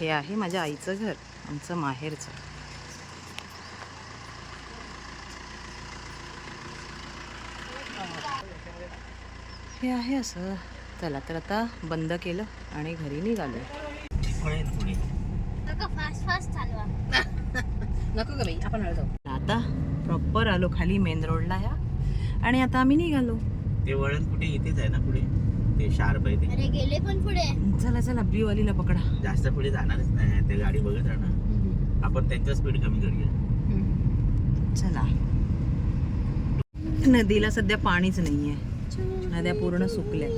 हे आहे माझ्या आईचं घर आमचं माहेरचं. हे आहे असं. चला तर आता बंद केलं आणि घरी निघालो फास्ट फास्ट चालवा. नको का बाई आपण आता प्रॉपर आलो खाली मेन रोडला या. आणि आता आम्ही निघालो. ते वळण कुठे? इथेच आहे ना पुढे. ते शार्प आहे ते. अरे गेले पण पुढे. चला चला ब्ल्यू वालीला पकडा. जास्त पुढे जाणारच नाही ते गाडी बघत राहणार. आपण त्यांचा स्पीड कमी करूया. चला. नदीला सध्या पाणीच नाहीये. नद्या पूर्ण सुकल्या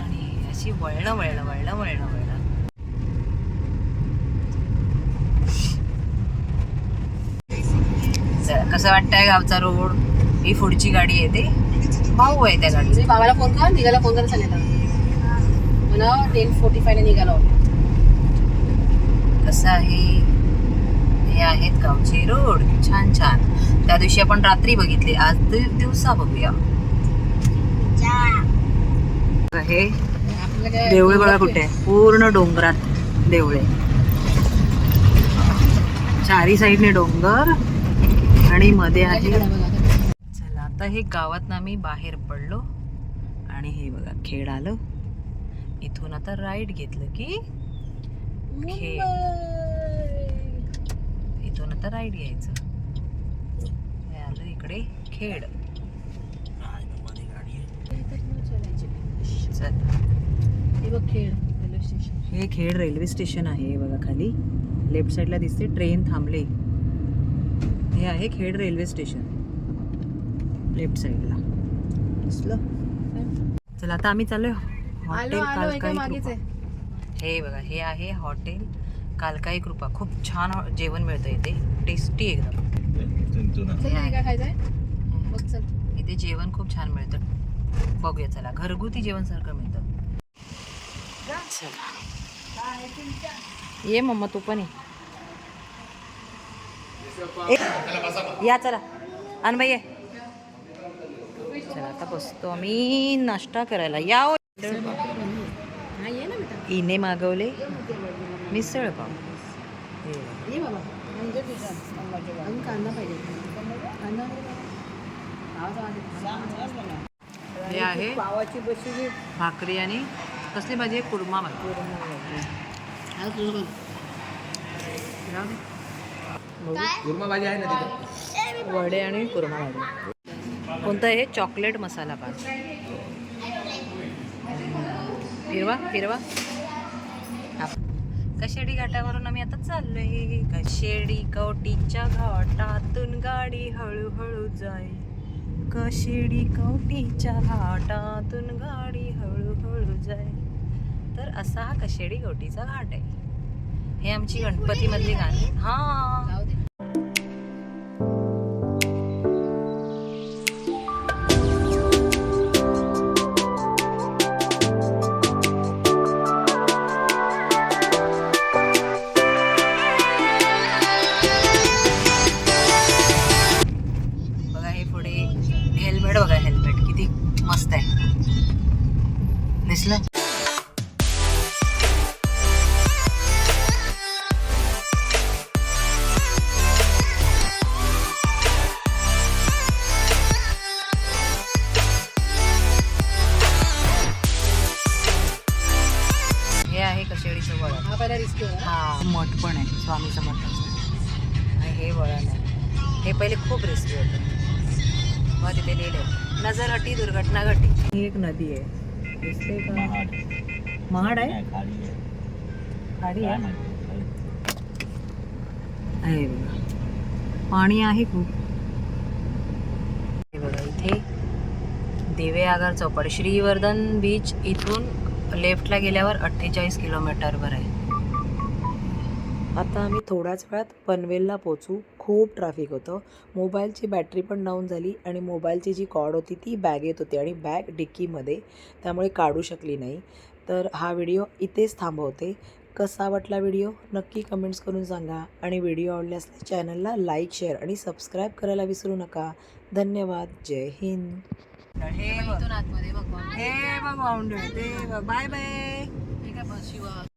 आणि अशी वळणं वळणं वळणं वळणं वळणं. चला, कसं वाटतंय गावचा रोड ही पुढची गाडी येते भाऊ आहे त्या गाडी तुझे बाबाला फोन कर निघायला फोन करायला सांगितलं म्हणा टेन फोर्टी फायला निघालो. कसं आहे? हे आहेत गावचे रोड छान छान. त्या दिवशी आपण रात्री बघितले. आज दिवसा बघूया. हे देवळे बघा कुठे आहे. पूर्ण डोंगरात देवळे. चारी साईडने डोंगर. आणि मध्ये आहे आता हे गावात आम्ही बाहेर पडलो आणि हे बघा खेळ आलं. इथून आता राईट घेतलं की इथून आता राईट घ्यायचं. हे आलं इकडे खेड चल. हे खेड रेल्वे स्टेशन. आहे हे बघा खाली. लेफ्ट साईडला दिसते ट्रेन थांबले. हे आहे खेड रेल्वे स्टेशन. लेफ्ट साईडला. दिसलं. चला आता आम्ही आलो हॉटेल कालकाई हे बघा हे आहे हॉटेल कालकाई कृपा. खूप छान हॉ- जेवण मिळतं इथे. टेस्टी एकदम. चल चल इथे जेवण खूप छान मिळतं. बघूया चला. घरगुती जेवण सारखं मिळतं. चला. ये मम्मा तू पण ये. या चला. आण बाई ये. चला आता बसतो आम्ही नाश्ता करायला. या ना इने मागवले. मिसळ पाव. हे आहे भाकरी आणि कसली भाजी आहे? कुर्मा भाजी. आज तुझं वडे आणि कुर्मा भाजी. कोणतं आहे? चॉकलेट मसाला पान फिरवा फिरवा कशेडी घाटावरून आम्ही आता चाललोय. कशेडी कवटीच्या घाटातून गाडी हळूहळू जाय कशेडी कवटीच्या घाटातून गाडी हळूहळू जाय तर असा हा कशेडी कवटीचा घाट आहे. हे आमची गणपतीमधली गाणी. हां. पहिला रिस्क हा. मठ पण आहे स्वामी समर्थांचं आणि हे वळण आहे हे पहिले खूप रिस्की होतं. मग तिथे लिहिलं नजर हटी दुर्घटना घटी. ही एक नदी आहे. दिसते का? महाड. आहे. खाडी आहे. पाणी आहे खूप. हे बघा इथे दिवे आगार चौपाटी. श्रीवर्धन बीच इथून लेफ्टला गेल्यावर अठ्ठेचाळीस किलोमीटरवर आहे. आता आम्ही थोड्याच वेळात पनवेलला पोचू खूप ट्रॅफिक होतं. मोबाईलची बॅटरी पण डाऊन झाली आणि मोबाईलची जी कॉर्ड होती ती बॅगेत होती आणि बॅग डिक्कीमध्ये. त्यामुळे काढू शकली नाही. तर हा व्हिडिओ इथेच थांबवते. कसा वाटला व्हिडिओ नक्की कमेंट्स करून सांगा. आणि व्हिडिओ आवडल्यास चॅनलला लाईक शेअर आणि सबस्क्राईब करायला विसरू नका. धन्यवाद. जय हिंद. हे बाय बाय